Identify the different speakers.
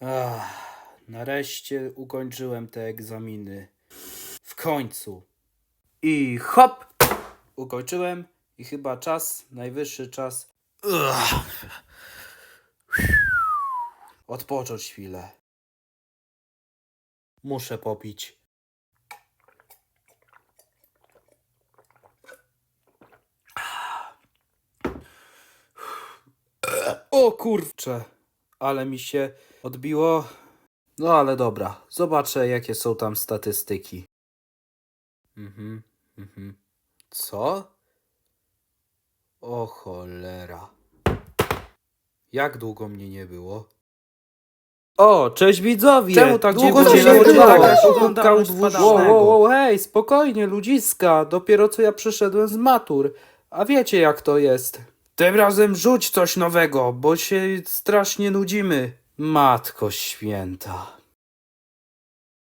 Speaker 1: Ach, nareszcie ukończyłem te egzaminy. W końcu. I hop! Ukończyłem i chyba czas, najwyższy czas. Odpocząć chwilę. Muszę popić. O kurczę, ale mi się odbiło. No ale dobra, zobaczę jakie są tam statystyki. Mhm, mhm. Co? O cholera. Jak długo mnie nie było? O, cześć widzowie!
Speaker 2: Czemu tak
Speaker 1: długo się nie
Speaker 2: oglądalność
Speaker 1: dwóch-
Speaker 2: spadała.
Speaker 1: Wow, wow, wow, hej, spokojnie, ludziska. Dopiero co ja przyszedłem z matur. A wiecie jak to jest. Tym razem rzuć coś nowego, bo się strasznie nudzimy. Matko święta.